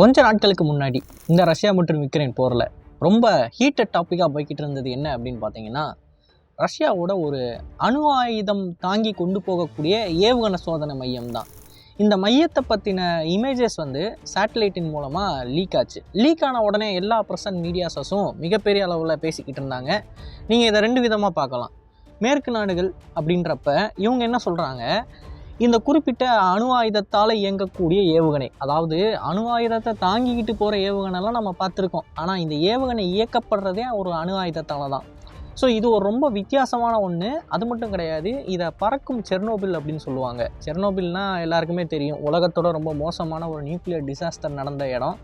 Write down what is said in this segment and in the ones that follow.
கொஞ்ச நாட்களுக்கு முன்னாடி இந்த ரஷ்யா மற்றும் யுக்ரைன் போரில் ரொம்ப ஹீட்டட் டாப்பிக்காக போய்கிட்டு இருந்தது என்ன அப்படின்னு பார்த்தீங்கன்னா ரஷ்யாவோட ஒரு அணு ஆயுதம் தாங்கி கொண்டு போகக்கூடிய ஏவுகணை சோதனை மையம் தான். இந்த மையத்தை பற்றின இமேஜஸ் வந்து சேட்டலைட்டின் மூலமாக லீக் ஆச்சு. லீக் ஆன உடனே எல்லா பிரசன்ட் மீடியாஸஸும் மிகப்பெரிய அளவில் பேசிக்கிட்டு இருந்தாங்க. நீங்கள் இதை ரெண்டு விதமாக பார்க்கலாம். மேற்கு நாடுகள் அப்படின்றப்ப இவங்க என்ன சொல்கிறாங்க இந்த குறிப்பிட்ட அணு ஆயுதத்தால் இயங்கக்கூடிய ஏவுகணை. அதாவது அணு ஆயுதத்தை தாங்கிக்கிட்டு போகிற ஏவுகணைலாம் நம்ம பார்த்துருக்கோம். ஆனால் இந்த ஏவுகணை இயக்கப்படுறதே ஒரு அணு ஆயுதத்தால் தான். ஸோ இது ஒரு ரொம்ப வித்தியாசமான ஒன்று அது மட்டும் கிடையாது இதை பறக்கும் செர்னோபில் அப்படின்னு சொல்லுவாங்க. செர்னோபில்னா எல்லாருக்குமே தெரியும். உலகத்தோட ரொம்ப மோசமான ஒரு நியூக்ளியர் டிசாஸ்டர் நடந்த இடம்.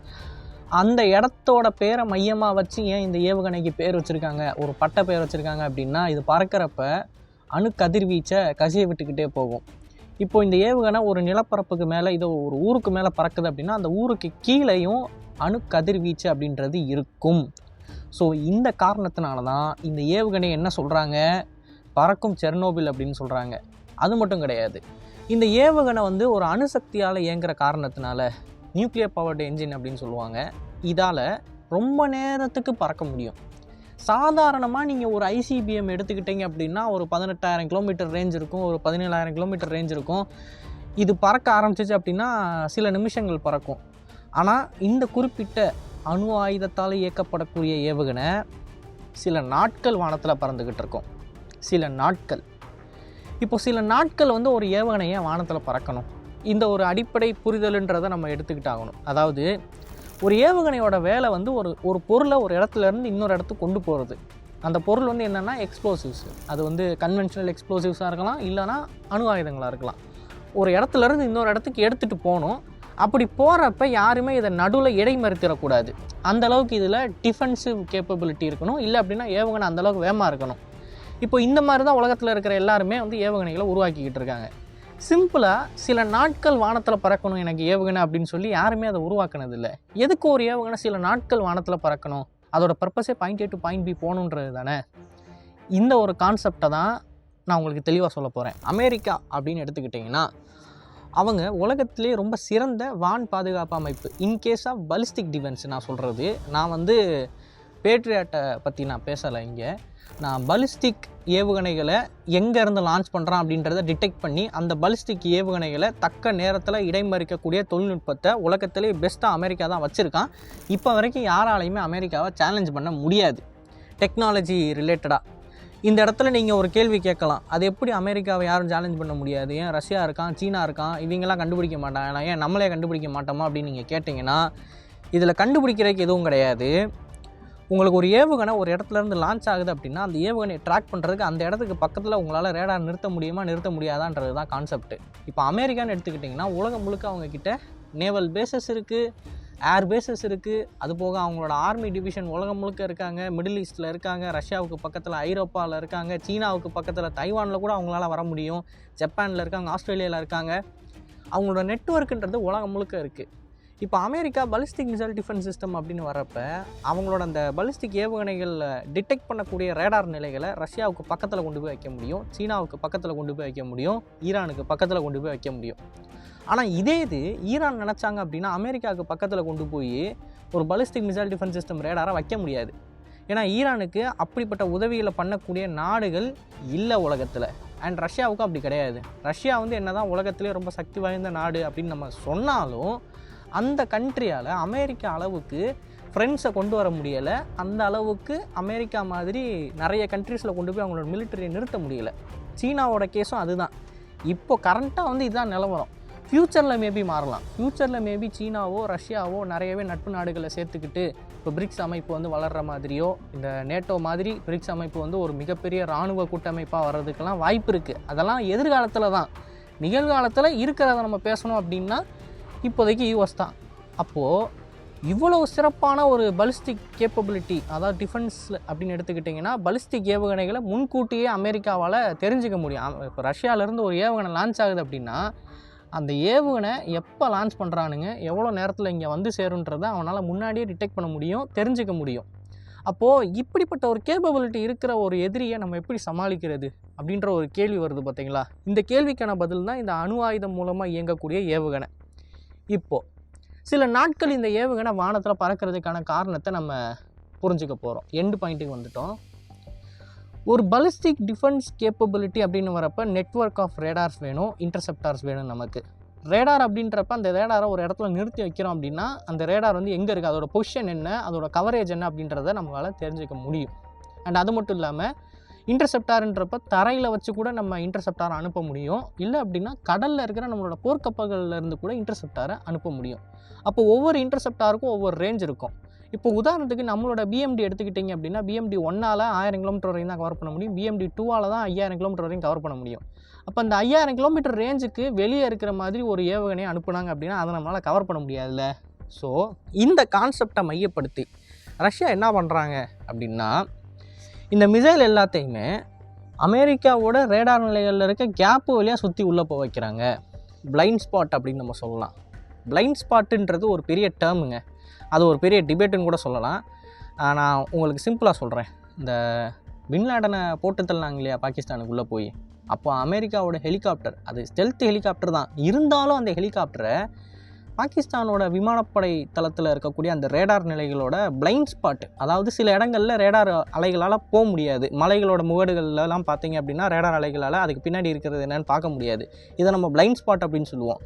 அந்த இடத்தோட பேரை மையமாக வச்சு ஏன் இந்த ஏவுகணைக்கு பேர் வச்சுருக்காங்க? ஒரு பட்டை பேர் வச்சுருக்காங்க அப்படின்னா இது பறக்கிறப்ப அணு கதிர்வீச்சை கசிய விட்டுக்கிட்டே போகும். இப்போ இந்த ஏவுகணை ஒரு நிலப்பரப்புக்கு மேலே இதோ ஒரு ஊருக்கு மேலே பறக்குது அப்படின்னா அந்த ஊருக்கு கீழேயும் அணு கதிர்வீச்சு அப்படின்றது இருக்கும். ஸோ இந்த காரணத்தினால தான் இந்த ஏவுகணை என்ன சொல்கிறாங்க பறக்கும் செர்னோபில் அப்படின்னு சொல்கிறாங்க அது மட்டும் கிடையாது. இந்த ஏவுகணை வந்து ஒரு அணுசக்தியால் இயங்குகிற காரணத்தினால நியூக்ளியர் பவர்டு என்ஜின் அப்படின்னு சொல்லுவாங்க. இதால் ரொம்ப நேரத்துக்கு பறக்க முடியும். சாதாரணமாக நீங்கள் ஒரு ஐசிபிஎம் எடுத்துக்கிட்டீங்க அப்படின்னா ஒரு பதினெட்டாயிரம் கிலோமீட்டர் ரேஞ்ச் இருக்கும் ஒரு பதினேழாயிரம் கிலோமீட்டர் ரேஞ்ச் இருக்கும். இது பறக்க ஆரம்பிச்சிச்சு அப்படின்னா சில நிமிஷங்கள் பறக்கும். ஆனால் இந்த குறிப்பிட்ட அணு ஆயுதத்தால் இயக்கப்படக்கூடிய ஏவுகணை சில நாட்கள் வானத்தில் பறந்துக்கிட்டு இருக்கும். சில நாட்கள். இப்போ சில நாட்கள் வந்து ஒரு ஏவுகணையை வானத்தில் பறக்கணும். இந்த ஒரு அடிப்படை புரிதலுன்றதை நம்ம எடுத்துக்கிட்டாகணும். அதாவது ஒரு ஏவுகணையோட வேலை வந்து ஒரு ஒரு பொருளை ஒரு இடத்துல இருந்து இன்னொரு இடத்துக்கு கொண்டு போகிறது அந்த பொருள் வந்து என்னென்னா எக்ஸ்ப்ளோசிவ்ஸ் அது வந்து கன்வென்ஷனல் எக்ஸ்ப்ளோசிவ்ஸாக இருக்கலாம் இல்லைனா அணு ஆயுதங்களாக இருக்கலாம். ஒரு இடத்துல இருந்து இன்னொரு இடத்துக்கு எடுத்துகிட்டு போகணும் அப்படி போகிறப்ப யாருமே இதை நடுவில் இடைமறித்திடக்கூடாது. அந்தளவுக்கு இதில் டிஃபென்சிவ் கேப்பபிலிட்டி இருக்கணும். இல்லை அப்படின்னா ஏவுகணை அந்தளவுக்கு வேகமாக இருக்கணும். இப்போ இந்த மாதிரி தான் உலகத்தில் இருக்கிற எல்லாருமே வந்து ஏவுகணைகளை உருவாக்கிக்கிட்டு இருக்காங்க. சிம்பிளாக சில நாட்கள் வானத்தில் பறக்கணும் எனக்கு ஏவுகணை அப்படின்னு சொல்லி யாருமே அதை உருவாக்குனதில்லை. எதுக்கு ஒரு ஏவுகணை சில நாட்கள் வானத்தில் பறக்கணும்? அதோட பர்பஸே point A to point B போகணுன்றது தானே? இந்த ஒரு கான்செப்டை தான் நான் உங்களுக்கு தெளிவாக சொல்ல போகிறேன் அமெரிக்கா அப்படின்னு எடுத்துக்கிட்டிங்கன்னா அவங்க உலகத்திலே ரொம்ப சிறந்த வான் பாதுகாப்பு அமைப்பு இன்கேஸ் ஆஃப் பலிஸ்டிக் டிஃபென்ஸ் நான் சொல்கிறது நான் வந்து பேட்ரியாட்டை பற்றி நான் பேசலை இங்கே. நான் பலிஸ்டிக் ஏவுகணைகளை எங்கேருந்து லான்ச் பண்ணுறான் அப்படின்றத டிடெக்ட் பண்ணி அந்த பலிஸ்டிக் ஏவுகணைகளை தக்க நேரத்தில் இடைமறிக்கக்கூடிய தொழில்நுட்பத்தை உலகத்திலே பெஸ்ட்டாக அமெரிக்கா தான் வச்சுருக்கான். இப்போ வரைக்கும் யாராலையுமே அமெரிக்காவை சேலஞ்ச் பண்ண முடியாது. டெக்னாலஜி ரிலேட்டடாக இந்த இடத்துல நீங்கள் ஒரு கேள்வி கேட்கலாம். அது எப்படி அமெரிக்காவை யாரும் சேலஞ்ச் பண்ண முடியாது? ஏன் ரஷ்யா இருக்கான்? சீனா இருக்கான்? இவங்கெல்லாம் கண்டுபிடிக்க மாட்டாங்க ஏன் நம்மளே கண்டுபிடிக்க மாட்டோமா அப்படின்னு நீங்கள் கேட்டிங்கன்னா இதில் கண்டுபிடிக்கிறதுக்கு எதுவும் கிடையாது. உங்களுக்கு ஒரு ஏவுகணை ஒரு இடத்துல இருந்து லான்ச் ஆகுது அப்படின்னா அந்த ஏவுகணையை ட்ராக் பண்ணுறதுக்கு அந்த இடத்துக்கு பக்கத்தில் உங்களால் ரேடார் நிறுத்த முடியுமா நிறுத்த முடியாதான்றது தான் கான்செப்ட் இப்போ அமெரிக்கான்னு எடுத்துக்கிட்டிங்கன்னா உலகம் முழுக்க அவங்கக்கிட்ட நேவல் பேசஸ் இருக்குது ஏர் பேசஸ் இருக்குது அது போக அவங்களோட ஆர்மி டிவிஷன் உலகம் முழுக்க இருக்காங்க மிடில் ஈஸ்ட்டில் இருக்காங்க ரஷ்யாவுக்கு பக்கத்தில் ஐரோப்பாவில் இருக்காங்க சீனாவுக்கு பக்கத்தில் தைவானில் கூட அவங்களால வர முடியும் ஜப்பானில் இருக்காங்க ஆஸ்திரேலியாவில் இருக்காங்க. அவங்களோட நெட்ஒர்க்குன்றது உலகம் முழுக்க இருக்குது இப்போ America ballistic missile defence system அப்படின்னு வரப்ப அவங்களோட அந்த பலிஸ்டிக் ஏவுகணைகளில் டிடெக்ட் பண்ணக்கூடிய ரேடார் நிலைகளை ரஷ்யாவுக்கு பக்கத்தில் கொண்டு போய் வைக்க முடியும் சீனாவுக்கு பக்கத்தில் கொண்டு போய் வைக்க முடியும் ஈரானுக்கு பக்கத்தில் கொண்டு போய் வைக்க முடியும். ஆனால் இதே இது ஈரான் நினச்சாங்க அப்படின்னா அமெரிக்காவுக்கு பக்கத்தில் கொண்டு போய் ஒரு பலிஸ்டிக் மிசைல் டிஃபென்ஸ் சிஸ்டம் ரேடாரை வைக்க முடியாது. ஏன்னா ஈரானுக்கு அப்படிப்பட்ட உதவிகளை பண்ணக்கூடிய நாடுகள் இல்லை உலகத்தில். அண்ட் ரஷ்யாவுக்கும் அப்படி கிடையாது. ரஷ்யா வந்து என்ன தான் உலகத்திலே ரொம்ப சக்தி வாய்ந்த நாடு அப்படின்னு நம்ம சொன்னாலும் அந்த கண்ட்ரியால் அமெரிக்கா அளவுக்கு ஃப்ரெண்ட்ஸை கொண்டு வர முடியலை. அந்த அளவுக்கு அமெரிக்கா மாதிரி நிறைய கண்ட்ரீஸில் கொண்டு போய் அவங்களோட மிலிட்டரியை நிறுத்த முடியலை. சீனாவோட கேஸும் அதுதான். இப்போ கரண்ட்டாக வந்து இதுதான் நிலவரம். ஃப்யூச்சரில் மேபி மாறலாம். ஃப்யூச்சரில் மேபி சீனாவோ ரஷ்யாவோ நிறையவே நட்பு நாடுகளை சேர்த்துக்கிட்டு இப்போ பிரிக்ஸ் அமைப்பு வந்து வளர்கிற மாதிரியோ இந்த நேட்டோ மாதிரி பிரிக்ஸ் அமைப்பு வந்து ஒரு மிகப்பெரிய இராணுவ கூட்டமைப்பாக வர்றதுக்கெல்லாம் வாய்ப்பு இருக்குது அதெல்லாம் எதிர்காலத்தில் தான். நிகழ்காலத்தில் இருக்கிறத நம்ம பேசணும் அப்படின்னா இப்போதைக்கு யூஎஸ் தான். அப்போது இவ்வளோ சிறப்பான ஒரு பலிஸ்டிக் கேப்பபிலிட்டி அதாவது டிஃபென்ஸில் அப்படின்னு எடுத்துக்கிட்டிங்கன்னா பலிஸ்டிக் ஏவுகணைகளை முன்கூட்டியே அமெரிக்காவால் தெரிஞ்சுக்க முடியும். இப்போ ரஷ்யாவிலேருந்து ஒரு ஏவுகணை லான்ச் ஆகுது அப்படின்னா அந்த ஏவுகணை எப்போ லான்ச் பண்ணுறானுங்க எவ்வளோ நேரத்தில் இங்கே வந்து சேருன்றதை அவனால் முன்னாடியே டிடெக்ட் பண்ண முடியும் தெரிஞ்சுக்க முடியும். அப்போது இப்படிப்பட்ட ஒரு கேப்பபிலிட்டி இருக்கிற ஒரு எதிரியை நம்ம எப்படி சமாளிக்கிறது அப்படின்ற ஒரு கேள்வி வருது பார்த்தீங்களா இந்த கேள்விக்கான பதில் தான் இந்த அணு ஆயுதம் மூலமாக இயங்கக்கூடிய ஏவுகணை. இப்போது சில நாட்கள் இந்த ஏவுகணை வானத்தில் பறக்கிறதுக்கான காரணத்தை நம்ம புரிஞ்சுக்க போகிறோம் எண்டு பாயிண்ட்டுக்கு வந்துட்டோம். ஒரு பலிஸ்டிக் டிஃபென்ஸ் கேப்பபிலிட்டி அப்படின்னு வரப்போ நெட்வொர்க் ஆஃப் ரேடார்ஸ் வேணும் இன்டர்செப்டார்ஸ் வேணும் நமக்கு. ரேடார் அப்படின்றப்ப அந்த ரேடாரை ஒரு இடத்துல நிறுத்தி வைக்கிறோம் அப்படின்னா அந்த ரேடார் வந்து எங்கே இருக்குது அதோட பொசிஷன் என்ன? அதோட கவரேஜ் என்ன அப்படின்றத நம்மளால் தெரிஞ்சுக்க முடியும். அண்ட் அது மட்டும் இல்லாமல் இன்டர்செப்டார்ன்றப்ப தரையில் வச்சு கூட நம்ம இன்டர்செப்டாரை அனுப்ப முடியும். இல்லை அப்படின்னா கடலில் இருக்கிற நம்மளோட போர்க்கப்பல்கள்ல இருந்து கூட இன்டர்செப்டாரை அனுப்ப முடியும். அப்போ ஒவ்வொரு இன்டர்செப்டாருக்கும் ஒவ்வொரு ரேஞ்ச் இருக்கும். இப்போ உதாரணத்துக்கு நம்மளோட பிஎம்டி எடுத்துக்கிட்டிங்க அப்படின்னா பிஎம்டி ஒன்னால் ஆயிரம் கிலோமீட்டர் வரையும் தான் கவர் பண்ண முடியும். பிஎம்டி டூவால் தான் ஐயாயிரம் கிலோமீட்டர் வரையும் கவர் பண்ண முடியும். அப்போ அந்த ஐயாயிரம் கிலோமீட்டர் ரேஞ்சுக்கு வெளியே இருக்கிற மாதிரி ஒரு ஏவுகணையை அனுப்புனாங்க அப்படின்னா அதை நம்மளால் கவர் பண்ண முடியாதுல்ல. ஸோ இந்த கான்செப்டை மையப்படுத்தி ரஷ்யா என்ன பண்ணுறாங்க அப்படின்னா இந்த மிசைல் எல்லாத்தையுமே அமெரிக்காவோட ரேடார் நிலைகளில் இருக்க கேப்பு வழியாக சுற்றி உள்ளே போக வைக்கிறாங்க. பிளைண்ட் ஸ்பாட் அப்படின்னு நம்ம சொல்லலாம். பிளைண்ட் ஸ்பாட்டுன்றது ஒரு பெரிய டேர்முங்க அது ஒரு பெரிய டிபேட்டுன்னு கூட சொல்லலாம். நான் உங்களுக்கு சிம்பிளாக சொல்கிறேன் இந்த பின்லாடனை போட்டு தள்ளினாங்க இல்லையா பாகிஸ்தானுக்குள்ளே போய்? அப்போ அமெரிக்காவோட ஹெலிகாப்டர் அது ஸ்டெல்த் ஹெலிகாப்டர் தான். இருந்தாலும் அந்த ஹெலிகாப்டரை பாகிஸ்தானோட விமானப்படை தளத்தில் இருக்கக்கூடிய அந்த ரேடார் நிலைகளோட பிளைண்ட் ஸ்பாட் அதாவது சில இடங்களில் ரேடார் அலைகளால் போக முடியாது. மலைகளோட முகடுகள்லாம் பார்த்தீங்க அப்படின்னா ரேடார் அலைகளால் அதுக்கு பின்னாடி இருக்கிறது என்னன்னு பார்க்க முடியாது. இதை நம்ம பிளைண்ட் ஸ்பாட் அப்படின்னு சொல்லுவோம்.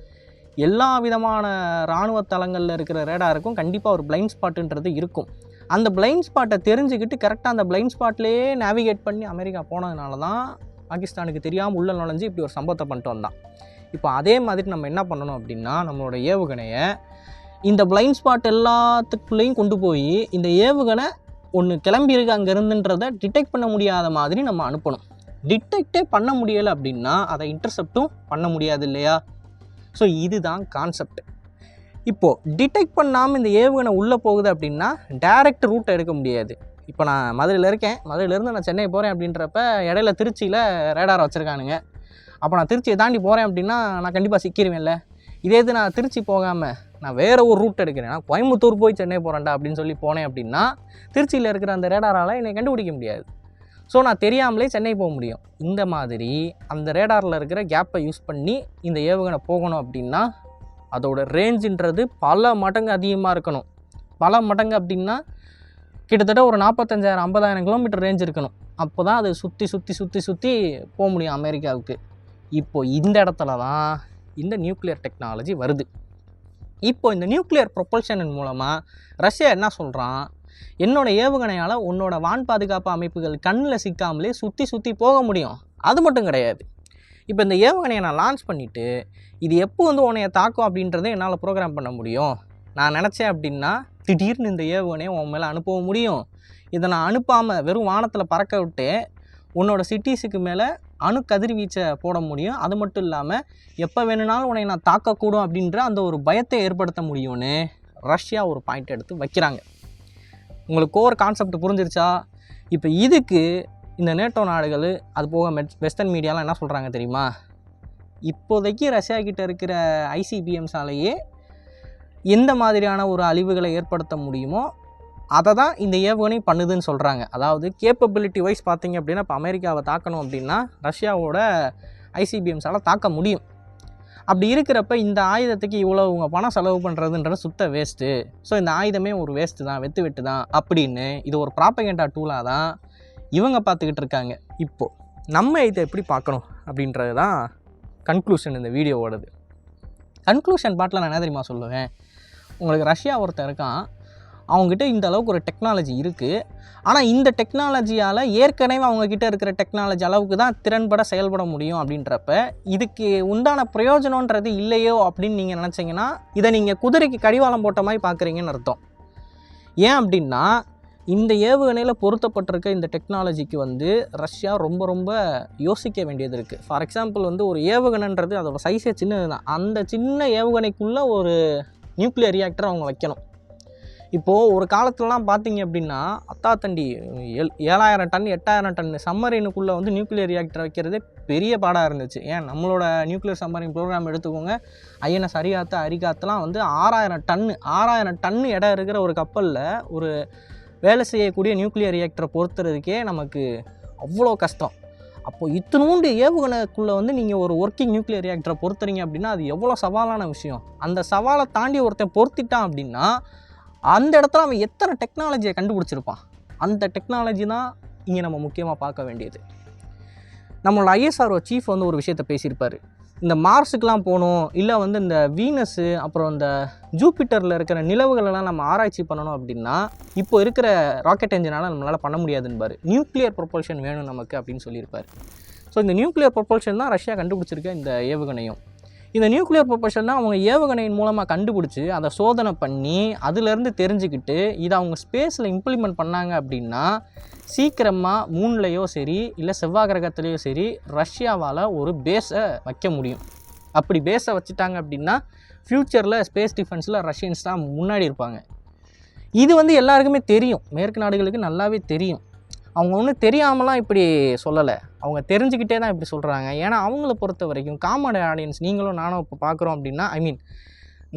எல்லா விதமான இராணுவ தளங்களில் இருக்கிற ரேடாருக்கும் கண்டிப்பாக ஒரு பிளைண்ட் ஸ்பாட்டுன்றது இருக்கும். அந்த பிளைண்ட் ஸ்பாட்டை தெரிஞ்சுக்கிட்டு கரெக்டாக அந்த பிளைண்ட் ஸ்பாட்லேயே நேவிகேட் பண்ணி அமெரிக்கா போனதுனால தான் பாகிஸ்தானுக்கு தெரியாமல் உள்ள நுழைஞ்சு இப்படி ஒரு சம்பவத்தை பண்ணிட்டு வந்தான். இப்போ அதே மாதிரி நம்ம என்ன பண்ணணும் அப்படின்னா நம்மளோட ஏவுகணையை இந்த பிளைண்ட் ஸ்பாட் எல்லாத்துக்குள்ளேயும் கொண்டு போய் இந்த ஏவுகணை ஒன்று கிளம்பியிருக்கு அங்கே இருந்துன்றதை டிடெக்ட் பண்ண முடியாத மாதிரி நம்ம அனுப்பணும். டிடெக்டே பண்ண முடியலை அப்படின்னா அதை இன்டர்செப்டும் பண்ண முடியாது இல்லையா? ஸோ இதுதான் கான்செப்ட் இப்போது டிடெக்ட் பண்ணாமல் இந்த ஏவுகணை உள்ளே போகுது அப்படின்னா டைரக்ட் ரூட்டை எடுக்க முடியாது. இப்போ நான் மதுரையில் இருக்கேன். மதுரையிலேருந்து நான் சென்னை போகிறேன் அப்படின்றப்ப இடையில திருச்சியில் ரேடார் வச்சுருக்கானுங்க. அப்போ நான் திருச்சியை தாண்டி போகிறேன் அப்படின்னா நான் கண்டிப்பாக சிக்கிடுவேன்ல இதே இது நான் திருச்சி போகாமல் நான் வேறு ஒரு ரூட் எடுக்கிறேன். நான் கோயம்புத்தூர் போய் சென்னை போகிறேன்டா அப்படின்னு சொல்லி போனேன் அப்படின்னா திருச்சியில் இருக்கிற அந்த ரேடாரால் என்னை கண்டுபிடிக்க முடியாது. ஸோ நான் தெரியாமலே சென்னை போக முடியும். இந்த மாதிரி அந்த ரேடாரில் இருக்கிற கேப்பை யூஸ் பண்ணி இந்த ஏவுகணை போகணும் அப்படின்னா அதோட ரேஞ்சுன்றது பல மடங்கு அதிகமாக இருக்கணும். பல மடங்கு அப்படின்னா கிட்டத்தட்ட ஒரு நாற்பத்தஞ்சாயிரம் ஐம்பதாயிரம் கிலோமீட்டர் ரேஞ்ச் இருக்கணும். அப்போ தான் அது சுற்றி சுற்றி சுற்றி சுற்றி போக முடியும் அமெரிக்காவுக்கு. இப்போ இந்த இடத்துல தான் இந்த நியூக்ளியர் டெக்னாலஜி வருது. இப்போ இந்த நியூக்ளியர் ப்ரொப்பல்ஷனின் மூலமாக ரஷ்யா என்ன சொல்கிறான் என்னோட ஏவுகணையால் உன்னோட வான் பாதுகாப்பு அமைப்புகள் கண்ணில் சிக்காமலே சுற்றி சுற்றி போக முடியும். அது மட்டும் கிடையாது. இப்போ இந்த ஏவுகணையை நான் லான்ச் பண்ணிவிட்டு இது எப்போ வந்து உன்னைய தாக்கும் அப்படின்றத என்னால் ப்ரோக்ராம் பண்ண முடியும்? நான் நினச்சேன் அப்படின்னா திடீர்னு இந்த ஏவுகணையை உன் மேலே அனுப்பவும் முடியும். இதை நான் அனுப்பாமல் வெறும் வானத்தில் பறக்க விட்டு உன்னோட சிட்டிஸுக்கு மேலே அணு கதிர்வீச்சை போட முடியும். அது மட்டும் இல்லாமல் எப்போ வேணும்னாலும் உன்னை நான் தாக்கக்கூடும் அப்படின்ற அந்த ஒரு பயத்தை ஏற்படுத்த முடியும்னு ரஷ்யா ஒரு பாயிண்ட் எடுத்து வைக்கிறாங்க. உங்களுக்கு கோர் கான்செப்ட் புரிஞ்சிருச்சா? இப்போ இதுக்கு இந்த நேட்டோ நாடுகள் அது போக மெட் வெஸ்டர்ன் மீடியாலாம் என்ன சொல்கிறாங்க தெரியுமா? இப்போதைக்கு ரஷ்யா கிட்ட இருக்கிற ஐசிபிஎம்ஸாலேயே எந்த மாதிரியான ஒரு அழிவுகளை ஏற்படுத்த முடியுமோ அதை தான் இந்த ஏவுகணை பண்ணுதுன்னு சொல்கிறாங்க அதாவது கேப்பபிலிட்டி வைஸ் பார்த்தீங்க அப்படின்னா இப்போ அமெரிக்காவை தாக்கணும் அப்படின்னா ரஷ்யாவோட ஐசிபிஎம்ஸால் தாக்க முடியும். அப்படி இருக்கிறப்ப இந்த ஆயுதத்துக்கு இவ்வளோ உங்கள் பணம் செலவு பண்ணுறதுன்றது சுத்த வேஸ்ட்டு ஸோ இந்த ஆயுதமே ஒரு வேஸ்ட்டு தான் வெத்து வெட்டு தான் அப்படின்னு இது ஒரு ப்ராப்பகேண்டா டூலாக தான் இவங்க பார்த்துக்கிட்டு இருக்காங்க. இப்போது நம்ம இதை எப்படி பார்க்கணும் அப்படின்றது தான் கன்க்ளூஷன் இந்த வீடியோவோடது கன்க்ளூஷன் பாட்டில் நான் என்ன தெரியுமா சொல்லுவேன்? உங்களுக்கு ரஷ்யா ஒருத்தர் இருக்கான். அவங்ககிட்ட இந்த அளவுக்கு ஒரு டெக்னாலஜி இருக்குது ஆனால் இந்த டெக்னாலஜியால் ஏற்கனவே அவங்கக்கிட்ட இருக்கிற டெக்னாலஜி அளவுக்கு தான் திறன்பட செயல்பட முடியும் அப்படின்றப்ப இதுக்கு உண்டான பிரயோஜனன்றது இல்லையோ அப்படின்னு நீங்கள் நினச்சிங்கன்னா இதை நீங்கள் குதிரைக்கு கடிவாளம் போட்ட மாதிரி பார்க்குறீங்கன்னு அர்த்தம். ஏன் அப்படின்னா இந்த ஏவுகணையில் பொருத்தப்பட்டிருக்க இந்த டெக்னாலஜிக்கு வந்து ரஷ்யா ரொம்ப ரொம்ப யோசிக்க வேண்டியது இருக்குது ஃபார் எக்ஸாம்பிள் வந்து ஒரு ஏவுகணைன்றது அதோட சைஸே சின்னது தான் அந்த சின்ன ஏவுகணைக்குள்ளே ஒரு நியூக்ளியர் ரியாக்டர் அவங்க வைக்கணும். இப்போது ஒரு காலத்துலலாம் பார்த்தீங்க அப்படின்னா அத்தாத்தண்டி ஏழ் ஏழாயிரம் டன் எட்டாயிரம் டன் சம்மரினுக்குள்ளே வந்து நியூக்ளியர் ரியாக்டர் வைக்கிறதே பெரிய பாடாக இருந்துச்சு. ஏன்? நம்மளோட நியூக்ளியர் சம்மரின் ப்ரோக்ராம் எடுத்துக்கோங்க. ஐஎன்எஸ் அரிகாத்து அரிகாத்துலாம் வந்து ஆறாயிரம் டன்னு ஆறாயிரம் டன்னு இடம் இருக்கிற ஒரு கப்பலில் ஒரு வேலை செய்யக்கூடிய நியூக்ளியர் ரியாக்டரை பொறுத்துறதுக்கே நமக்கு அவ்வளோ கஷ்டம். அப்போது இத்தினூண்டு ஏவுகணைக்குள்ளே வந்து நீங்கள் ஒரு ஒர்க்கிங் நியூக்ளியர் ரியாக்டரை பொறுத்துறீங்க அப்படின்னா அது எவ்வளோ சவாலான விஷயம். அந்த சவாலை தாண்டி ஒருத்தன் பொருத்திட்டான் அப்படின்னா அந்த இடத்துல அவன் எத்தனை டெக்னாலஜியை கண்டுபிடிச்சிருப்பான்? அந்த டெக்னாலஜி தான் இங்கே நம்ம முக்கியமாக பார்க்க வேண்டியது. நம்மளோட ஐஎஸ்ஆர்ஓ சீஃப் வந்து ஒரு விஷயத்தை பேசியிருப்பார். இந்த மார்ஸுக்கெலாம் போகணும் இல்லை வந்து இந்த வீனஸு அப்புறம் இந்த ஜூபிட்டரில் இருக்கிற நிலவுகளெல்லாம் நம்ம ஆராய்ச்சி பண்ணணும் அப்படின்னா இப்போ இருக்கிற ராக்கெட் என்ஜினால் நம்மளால் பண்ண முடியாதுன்பார். நியூக்ளியர் ப்ரொபல்ஷன் வேணும் நமக்கு அப்படின்னு சொல்லியிருப்பார். ஸோ இந்த நியூக்ளியர் ப்ரொபல்ஷன் தான் ரஷ்யா கண்டுபிடிச்சிருக்க இந்த ஏவுகணையும். இந்த நியூக்ளியர் ப்ரொபஷன்லாம் அவங்க ஏவுகணையின் மூலமாக கண்டுபிடிச்சி அதை சோதனை பண்ணி அதுலேருந்து தெரிஞ்சுக்கிட்டு இதை அவங்க ஸ்பேஸில் இம்ப்ளிமெண்ட் பண்ணாங்க அப்படின்னா சீக்கிரமாக மூன்லேயோ சரி இல்லை செவ்வாய் கிரகத்துலேயோ சரி ரஷ்யாவால் ஒரு பேஸை வைக்க முடியும். அப்படி பேஸை வச்சுட்டாங்க அப்படின்னா ஃப்யூச்சரில் ஸ்பேஸ் டிஃபென்ஸில் ரஷ்யன்ஸ் தான் முன்னாடி இருப்பாங்க. இது வந்து எல்லாருக்குமே தெரியும். மேற்கு நாடுகளுக்கு நல்லாவே தெரியும். அவங்க ஒன்றும் தெரியாமலாம் இப்படி சொல்லலை. அவங்க தெரிஞ்சுக்கிட்டே தான் இப்படி சொல்கிறாங்க ஏன்னா அவங்கள பொறுத்த வரைக்கும் காமெடி ஆடியன்ஸ் நீங்களும் நானும் இப்போ பார்க்குறோம் அப்படின்னா ஐ மீன்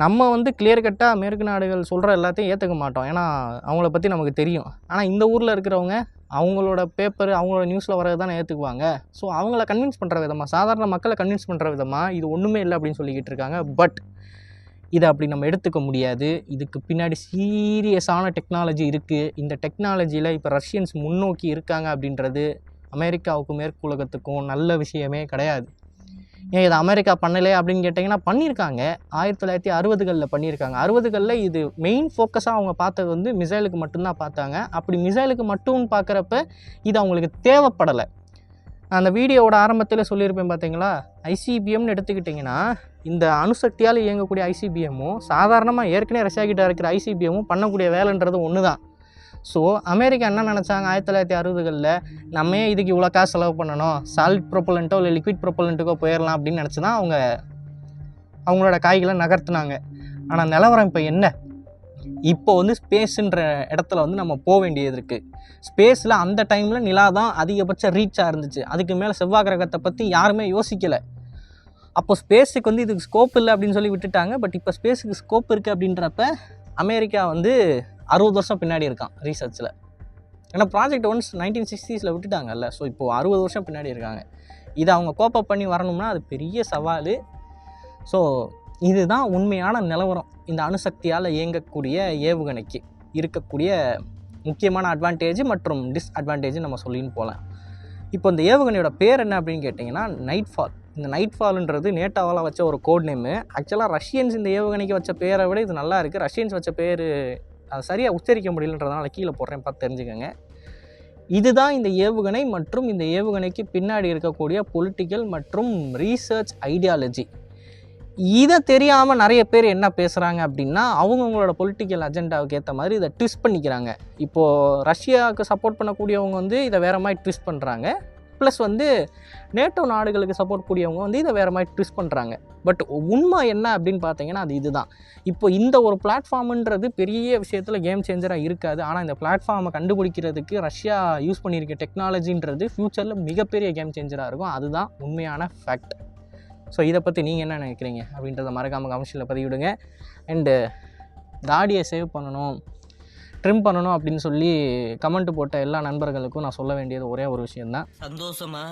நம்ம வந்து கிளியர் கட்டாக மேற்கு நாடுகள் சொல்கிற எல்லாத்தையும் ஏற்றுக்க மாட்டோம். ஏன்னா அவங்கள பற்றி நமக்கு தெரியும். ஆனால் இந்த ஊரில் இருக்கிறவங்க அவங்களோட பேப்பர் அவங்களோட நியூஸில் வரது தானே ஏற்றுக்குவாங்க ஸோ அவங்கள கன்வின்ஸ் பண்ணுற விதமாக சாதாரண மக்களை கன்வின்ஸ் பண்ணுற விதமாக இது ஒன்றுமே இல்லை அப்படின்னு சொல்லிக்கிட்டு இருக்காங்க. பட் இதை அப்படி நம்ம எடுத்துக்க முடியாது. இதுக்கு பின்னாடி சீரியஸான டெக்னாலஜி இருக்குது இந்த டெக்னாலஜியில் இப்போ ரஷ்யன்ஸ் முன்னோக்கி இருக்காங்க அப்படின்றது அமெரிக்காவுக்கும் மேற்கு உலகத்துக்கும் நல்ல விஷயமே கிடையாது. ஏன் இதை அமெரிக்கா பண்ணலை அப்படின்னு கேட்டிங்கன்னா பண்ணியிருக்காங்க. ஆயிரத்தி தொள்ளாயிரத்தி அறுபதுகளில் பண்ணியிருக்காங்க. அறுபதுகளில் இது மெயின் ஃபோக்கஸாக அவங்க பார்த்தது வந்து மிசைலுக்கு மட்டும்தான் பார்த்தாங்க. அப்படி மிசைலுக்கு மட்டும் பார்க்குறப்ப இது அவங்களுக்கு தேவைப்படலை. அந்த வீடியோவோட ஆரம்பத்தில் சொல்லியிருப்பேன் பார்த்தீங்களா? ஐசிபிஎம்னு எடுத்துக்கிட்டிங்கன்னா இந்த அணுசக்தியால் இயங்கக்கூடிய ஐசிபிஎம்மும் சாதாரணமாக ஏற்கனவே ரஷ்யாக்கிட்ட இருக்கிற ஐசிபிஎம்மும் பண்ணக்கூடிய வேலைன்றது ஒன்று தான் ஸோ அமெரிக்கா என்ன நினச்சாங்க? ஆயிரத்தி தொள்ளாயிரத்தி அறுபதுகளில் நம்ம இதுக்கு இவ்வளோ காசு செலவு பண்ணணும். சாலிட் ப்ரொப்பலண்ட்டோ இல்லை லிக்விட் ப்ரொப்பலண்ட்டுக்கோ போயிடலாம் அப்படின்னு நினச்சி தான் அவங்க அவங்களோட காய்களை நகர்த்துனாங்க. ஆனால் நிலவரம் இப்போ என்ன? இப்போ வந்து ஸ்பேஸுன்ற இடத்துல வந்து நம்ம போக வேண்டியது இருக்குது ஸ்பேஸில் அந்த டைமில் நிலா தான் அதிகபட்ச ரீச்சாக இருந்துச்சு. அதுக்கு மேலே செவ்வாய் கிரகத்தை பற்றி யாருமே யோசிக்கலை. அப்போ ஸ்பேஸுக்கு வந்து இதுக்கு ஸ்கோப் இல்லை அப்படின்னு சொல்லி விட்டுட்டாங்க. பட் இப்போ ஸ்பேஸுக்கு ஸ்கோப் இருக்குது அப்படின்றப்ப அமெரிக்கா வந்து அறுபது வருஷம் பின்னாடி இருக்கான் ரீசர்ச்சில் ஏன்னா ப்ராஜெக்ட் ஒன்ஸ் நைன்டீன் சிக்ஸ்டீஸில் விட்டுட்டாங்கல்ல. ஸோ இப்போது அறுபது வருஷம் பின்னாடி இருக்காங்க. இதை அவங்க கோப்பப் பண்ணி வரணும்னா அது பெரிய சவால். ஸோ இதுதான் உண்மையான நிலவரம். இந்த அணுசக்தியால் இயங்கக்கூடிய ஏவுகணைக்கு இருக்கக்கூடிய முக்கியமான அட்வான்டேஜ் மற்றும் டிஸ்அட்வான்டேஜ் நம்ம சொல்லின்னு போகலாம் இப்போ இந்த ஏவுகணையோட பேர் என்ன அப்படின்னு கேட்டிங்கன்னா நைட் ஃபால் இந்த நைட்ஃபால்ன்றது நேட்டாவால் வச்ச ஒரு கோட் நேமு ஆக்சுவலாக ரஷ்யன்ஸ் இந்த ஏவுகணைக்கு வச்ச பேரை விட இது நல்லா இருக்குது ரஷ்யன்ஸ் வச்ச பேர் அது சரியாக உச்சரிக்க முடியலன்றதுனால கீழே போடுறேன். பார்த்து தெரிஞ்சுக்கோங்க. இதுதான் இந்த ஏவுகணை மற்றும் இந்த ஏவுகணைக்கு பின்னாடி இருக்கக்கூடிய பொலிட்டிக்கல் மற்றும் ரீசர்ச் ஐடியாலஜி இதை தெரியாமல் நிறைய பேர் என்ன பேசுகிறாங்க அப்படின்னா அவங்கவுங்களோட பொலிட்டிக்கல் அஜெண்டாவுக்கு ஏற்ற மாதிரி இதை ட்விஸ்ட் பண்ணிக்கிறாங்க. இப்போது ரஷ்யாவுக்கு சப்போர்ட் பண்ணக்கூடியவங்க வந்து இதை வேறு மாதிரி ட்விஸ்ட் பண்ணுறாங்க ப்ளஸ் வந்து நேட்டோ நாடுகளுக்கு சப்போர்ட் கூடியவங்க வந்து இதை வேறு மாதிரி ட்விஸ்ட் பண்ணுறாங்க பட் உண்மை என்ன அப்படின்னு பார்த்தீங்கன்னா அது இதுதான். இப்போ இந்த ஒரு பிளாட்ஃபார்ம்ன்றது பெரிய விஷயத்தில் கேம் சேஞ்சராக இருக்காது. ஆனால் இந்த பிளாட்ஃபார்மை கண்டுபிடிக்கிறதுக்கு ரஷ்யா யூஸ் பண்ணியிருக்க டெக்னாலஜின்றது ஃப்யூச்சரில் மிகப்பெரிய கேம் சேஞ்சராக இருக்கும். அதுதான் உண்மையான ஃபேக்ட் ஸோ இதை பற்றி நீங்கள் என்ன நினைக்கிறீங்க? அப்படின்றத மறக்காமல் கமெண்ட்ஸில் பதிவிடுங்க. அண்டு தாடியை சேவ் பண்ணணும் ட்ரிம் பண்ணணும் அப்படின்னு சொல்லி கமெண்ட் போட்ட எல்லா நண்பர்களுக்கும் நான் சொல்ல வேண்டியது ஒரே ஒரு விஷயந்தான் சந்தோஷமா?